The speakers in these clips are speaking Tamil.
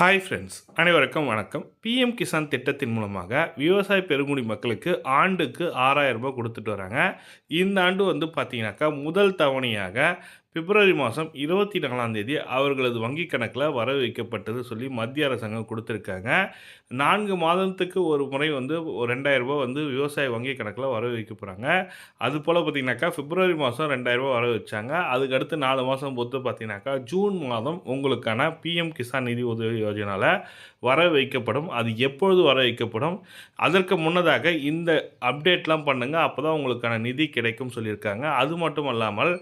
ஹாய் ஃப்ரெண்ட்ஸ் அனைவருக்கும் வணக்கம். பிஎம் கிசான் திட்டத்தின் மூலமாக விவசாய பெருங்குடி மக்களுக்கு ஆண்டுக்கு ஆறாயிரம் ரூபாய் கொடுத்துட்டு வராங்க. இந்த ஆண்டு வந்து பார்த்தீங்கன்னாக்கா முதல் தவணையாக பிப்ரவரி மாதம் இருபத்தி நாலாம் தேதி அவர்களது வங்கி கணக்கில் வர வைக்கப்பட்டது சொல்லி மத்திய அரசாங்கம் கொடுத்துருக்காங்க. நான்கு மாதத்துக்கு ஒரு முறை வந்து ஒரு ரெண்டாயிரரூபா வந்து விவசாய வங்கி கணக்கில் வர வைக்க போகிறாங்க அது போல் பார்த்தீங்கன்னாக்கா பிப்ரவரி மாதம் ரெண்டாயிரரூபா வர வச்சாங்க அதுக்கு அடுத்து நாலு மாதம் பொறுத்து பார்த்தீங்கன்னாக்கா ஜூன் மாதம் உங்களுக்கான பிஎம் கிசான் நிதி உதவி யோஜனாவில் வர வைக்கப்படும் அது எப்பொழுது வர வைக்கப்படும் அதற்கு முன்னதாக இந்த அப்டேட்லாம் பண்ணுங்கள் அப்போ தான் உங்களுக்கான நிதி கிடைக்கும் சொல்லியிருக்காங்க. அது மட்டும் இல்லாமல்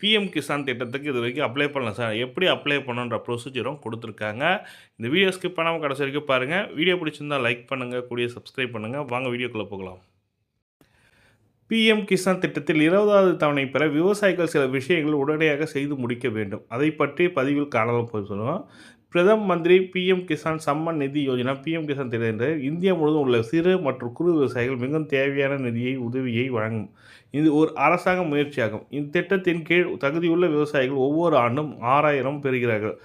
பிஎம் கிசான் திட்டத்துக்கு இது வரைக்கும் அப்ளை பண்ணல சார். எப்படி அப்ளை பண்ணுன்ற ப்ரொசீஜரும் கொடுத்துருக்காங்க. இந்த வீடியோ ஸ்கிப் பண்ணாமல் கடைசி வரைக்கும் பாருங்கள் வீடியோ பிடிச்சிருந்தா லைக் பண்ணுங்கள் கூடிய சப்ஸ்கிரைப் பண்ணுங்கள் வாங்க வீடியோக்குள்ளே போகலாம். பிஎம் கிசான் திட்டத்தில் இருபதாவது தவணை பெற விவசாயிகள் சில விஷயங்கள் உடனடியாக செய்து முடிக்க வேண்டும். அதை பற்றி பதிவில் காணலாம் போய் சொல்லுவோம். பிரதம மந்திரி பிஎம் கிசான் சம்மன் நிதி யோஜனா பிஎம் கிசான் திட்டம் இந்தியா முழுவதும் உள்ள சிறு மற்றும் குறு விவசாயிகள் மிகவும் தேவையான நிதியை உதவியை வழங்கும். இது ஒரு அரசாங்க முயற்சியாகும். இத்திட்டத்தின் கீழ் தகுதியுள்ள விவசாயிகள் ஒவ்வொரு ஆண்டும் ஆறாயிரம் பெறுகிறார்கள்.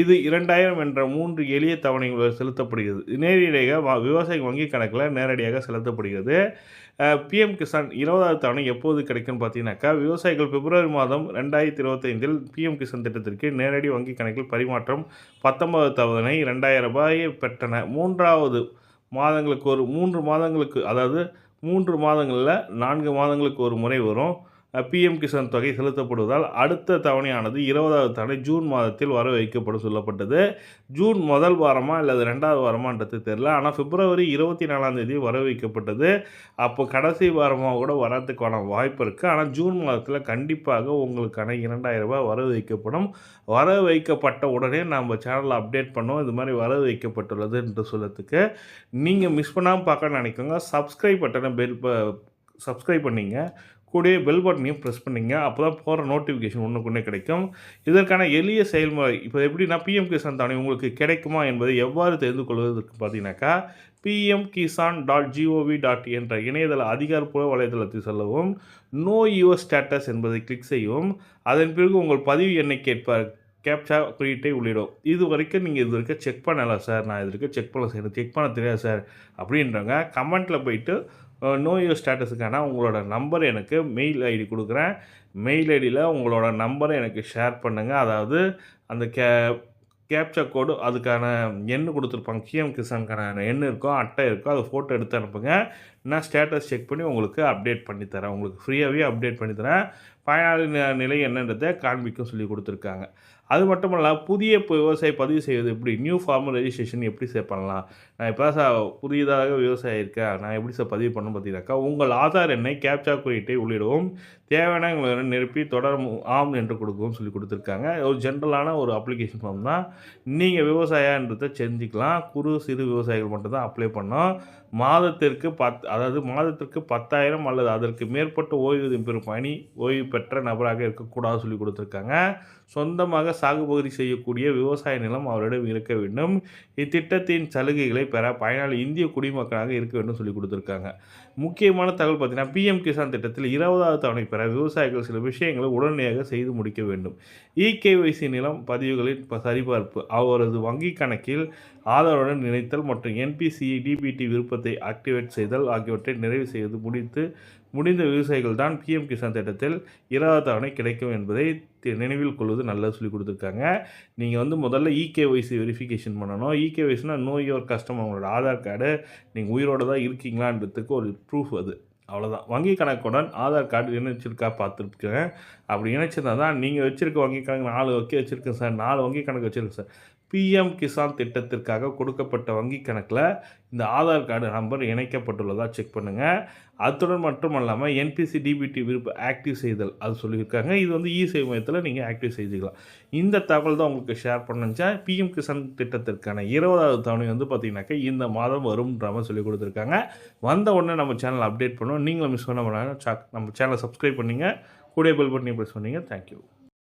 இது இரண்டாயிரம் என்ற மூன்று எளிய தவணைகள் செலுத்தப்படுகிறது. நேரடியாக விவசாய வங்கி கணக்கில் நேரடியாக செலுத்தப்படுகிறது. பிஎம் கிசான் இருபதாவது தவணை எப்போது கிடைக்கும்னு பார்த்தீங்கன்னாக்கா விவசாயிகள் பிப்ரவரி மாதம் ரெண்டாயிரத்தி இருபத்தைந்தில் பிஎம் கிசான் திட்டத்திற்கு நேரடி வங்கி கணக்கில் பரிமாற்றம் பத்தொன்பது தவணை ரெண்டாயிரம் ரூபாயை பெற்றன. மூன்றாவது மாதங்களுக்கு ஒரு மூன்று மாதங்களுக்கு அதாவது மூன்று மாதங்களில் நான்கு மாதங்களுக்கு ஒரு முறை வரும். பிஎம் கிசான் தொகை செலுத்தப்படுவதால் அடுத்த தவணையானது இருபதாவது தவணை ஜூன் மாதத்தில் வர வைக்கப்படும் சொல்லப்பட்டது. ஜூன் முதல் வாரமாக அல்லது ரெண்டாவது வாரமான்றது தெரில ஆனால் பிப்ரவரி இருபத்தி நாலாம் தேதி வர வைக்கப்பட்டது. அப்போ கடைசி வாரமாக கூட வரதுக்கான வாய்ப்பு இருக்குது ஆனால் ஜூன் மாதத்தில் கண்டிப்பாக உங்களுக்கான இரண்டாயிரம் ரூபாய் வர வைக்கப்படும். வர வைக்கப்பட்ட உடனே நம்ம சேனலில் அப்டேட் பண்ணோம் இது மாதிரி வர வைக்கப்பட்டுள்ளது என்று சொல்லத்துக்கு. நீங்கள் மிஸ் பண்ணாமல் பார்க்க நினைக்கோங்க. சப்ஸ்கிரைப் பட்டனை பெல் சப்ஸ்கிரைப் பண்ணிங்க. கூடிய பெல் பட்டனையும் ப்ரெஸ் பண்ணிங்க. அப்போ தான் போகிற நோட்டிஃபிகேஷன் ஒன்றுக்குன்னே கிடைக்கும். இதற்கான எளிய செயல்முறை இப்போ எப்படின்னா பிஎம் கிசான் தானே உங்களுக்கு கிடைக்குமா என்பதை எவ்வாறு தெரிந்து கொள்வதற்கு பார்த்தீங்கன்னாக்கா PM Kisan dot GOV dot என்ற இணையதள அதிகாரப்பூர்வ வலைதளத்தில் செல்லவும் நோ யுவர் ஸ்டேட்டஸ் என்பதை கிளிக் செய்யவும் அதன் பிறகு உங்கள் பதிவு எண்ணை கேட்பார் கேப்சா குறியீட்டை உள்ளிடும் இது வரைக்கும் நீங்கள் இது வரைக்கும் செக் பண்ணலாம் சார் நான் இது வரைக்கும் செக் பண்ணல சார் எனக்கு செக் பண்ண தெரியாது சார் அப்படின்றவங்க கமெண்ட்டில் போயிட்டு நோ யூ ஸ்டேட்டஸுக்கான உங்களோட நம்பர் எனக்கு மெயில் ஐடி கொடுக்குறேன். மெயில் ஐடியில் உங்களோட நம்பரை எனக்கு ஷேர் பண்ணுங்கள் அதாவது அந்த கே கேப்சா கோடு அதுக்கான எண் கொடுத்துருப்பாங்க. கிஎம் கிசானுக்கான எண் இருக்கும் அட்டை இருக்கும் அதை ஃபோட்டோ எடுத்து அனுப்புங்க. நான் ஸ்டேட்டஸ் செக் பண்ணி உங்களுக்கு அப்டேட் பண்ணி தரேன். உங்களுக்கு ஃப்ரீயாகவே அப்டேட் பண்ணி தரேன். பயனாளி நிலை என்னன்றதை காண்பிக்கும் சொல்லி கொடுத்துருக்காங்க. அது மட்டும் இல்லை புதிய இப்போ விவசாய பதிவு செய்வது எப்படி? நியூ ஃபார்மர் ரெஜிஸ்ட்ரேஷன் எப்படி சார் பண்ணலாம்? நான் இப்போ சார் புதியதாக விவசாயம் இருக்கேன் நான் எப்படி சார் பதிவு பண்ணணும் பார்த்தீங்கன்னாக்கா உங்கள் ஆதார் எண்ணை கேப்சா குறியீட்டை உள்ளிடவும் தேவையான நிரப்பி தொடர் ஆம் என்று கொடுக்கவும் சொல்லி கொடுத்துருக்காங்க. ஒரு ஜென்ரலான ஒரு அப்ளிகேஷன் ஃபார்ம் தான். நீங்கள் விவசாயன்றதை செஞ்சுக்கலாம் குறு சிறு விவசாயிகள் மட்டும்தான் அப்ளை பண்ணோம் மாதத்திற்கு பத் அதாவது மாதத்திற்கு பத்தாயிரம் அல்லது அதற்கு மேற்பட்ட ஓய்வூதியம் பெறும் பணி ஓய்வு பெற்ற நபராக இருக்கக்கூடாது சொல்லி கொடுத்துருக்காங்க. சொந்தமாக சாகுபகுதி செய்யக்கூடிய விவசாய நிலம் அவரிடம் இருக்க வேண்டும். இத்திட்டத்தின் சலுகைகளை பெற பயனாளி இந்திய குடிமக்களாக இருக்க வேண்டும் சொல்லி கொடுத்துருக்காங்க. முக்கியமான தகவல் பார்த்தீங்கன்னா பிஎம் கிசான் திட்டத்தில் இருபதாவது தவணை பெற விவசாயிகள் சில விஷயங்களை உடனடியாக செய்து முடிக்க வேண்டும். இகேவைசி நிலம் பதிவுகளின் சரிபார்ப்பு அவரது வங்கி கணக்கில் ஆதாருடன் நினைத்தல் மற்றும் என்பிசிஇ டிபிடி விருப்பத்தை ஆக்டிவேட் செய்தல் ஆகியவற்றை நிறைவு செய்து முடித்து முடிந்த விவசாயிகள் தான் பிஎம் கிசான் திட்டத்தில் இருபது தவணை கிடைக்கும் என்பதை நினைவில் கொள்வது நல்லா சொல்லி கொடுத்துருக்காங்க. நீங்கள் வந்து முதல்ல இகேஒய்சி வெரிஃபிகேஷன் பண்ணணும். இகேஒய்சினா நோ யுவர் கஸ்டமர் அவங்களோட ஆதார் கார்டு நீங்கள் உயிரோடு தான் இருக்கீங்களான்றதுக்கு ஒரு ப்ரூஃப் அது. அவ்வளோதான் வங்கி கணக்குடன் ஆதார் கார்டு இணைச்சிருக்கா பார்த்துருக்கேன். அப்படி இணைச்சிருந்தா தான் நீங்கள் வச்சுருக்க வங்கி கணக்கு நாலு வக்கி வச்சுருக்கேன் சார். நாலு வங்கி கணக்கு வச்சுருக்கேன் சார். பிஎம் கிசான் திட்டத்திற்காக கொடுக்கப்பட்ட வங்கி கணக்கில் இந்த ஆதார் கார்டு நம்பர் இணைக்கப்பட்டுள்ளதாக செக் பண்ணுங்கள் அத்துடன் மட்டும் இல்லாமல் என்பிசி டிபிடி விருப்ப ஆக்டிவ் செய்தல் அது சொல்லியிருக்காங்க. இது வந்து இ சேவை மையத்தில் நீங்கள் ஆக்டிவ் செய்துக்கலாம். இந்த தகவல் தான் உங்களுக்கு ஷேர் பண்ணுச்சா பிஎம் கிசான் திட்டத்திற்கான இருபதாவது தவணை வந்து பார்த்திங்கனாக்கா இந்த மாதம் வரும்ன்ற மாதிரி சொல்லி கொடுத்துருக்காங்க. வந்த உடனே நம்ம சேனல் அப்டேட் பண்ணுவோம். நீங்களும் மிஸ் பண்ண பண்ணாங்க நம்ம சேனலை சப்ஸ்கிரைப் பண்ணிங்க. கூடிய பெல் பண்ணி ப்ரெஸ் பண்ணிங்க. தேங்க்யூ